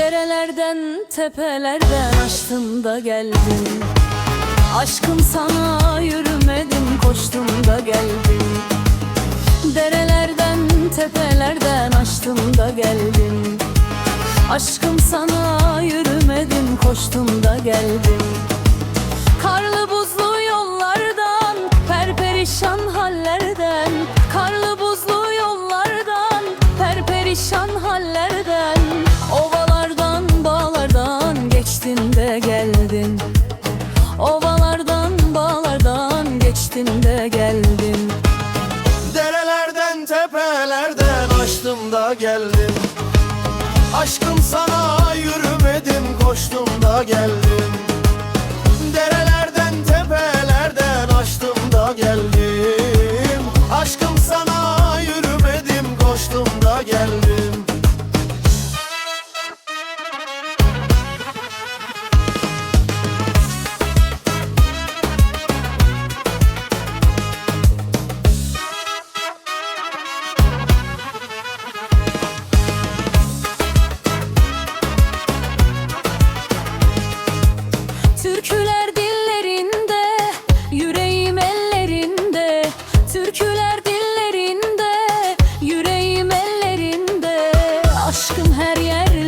Derelerden tepelerden açtım da geldim. Aşkım sana yürümedim koştum da geldim. Derelerden tepelerden açtım da geldim. Aşkım sana yürümedim koştum da geldim. Karlı buzlu yollardan Perperişan De geldin Derelerden tepelerden açtım da geldim. Aşkım sana yürümedim koştum da geldim. Derelerden tepelerden açtım da geldim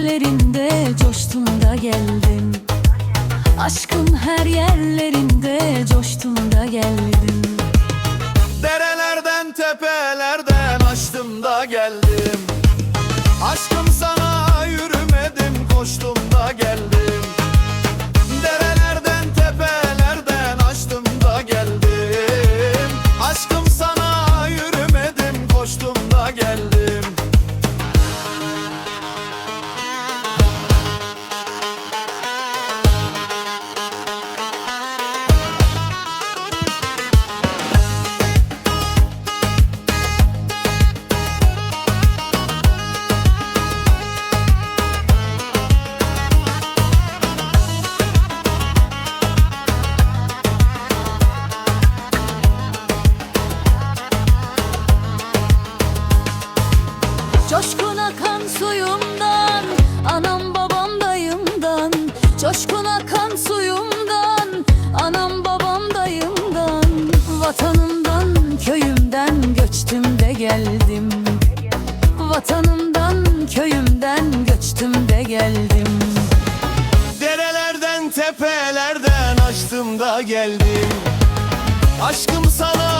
yerlerinde, coştum da geldim. Aşkım her yerlerinde, coştum da geldim. Vatanımdan köyümden göçtüm de geldim. Vatanımdan köyümden göçtüm de geldim. Derelerden tepelerden açtım da geldim. Aşkım sana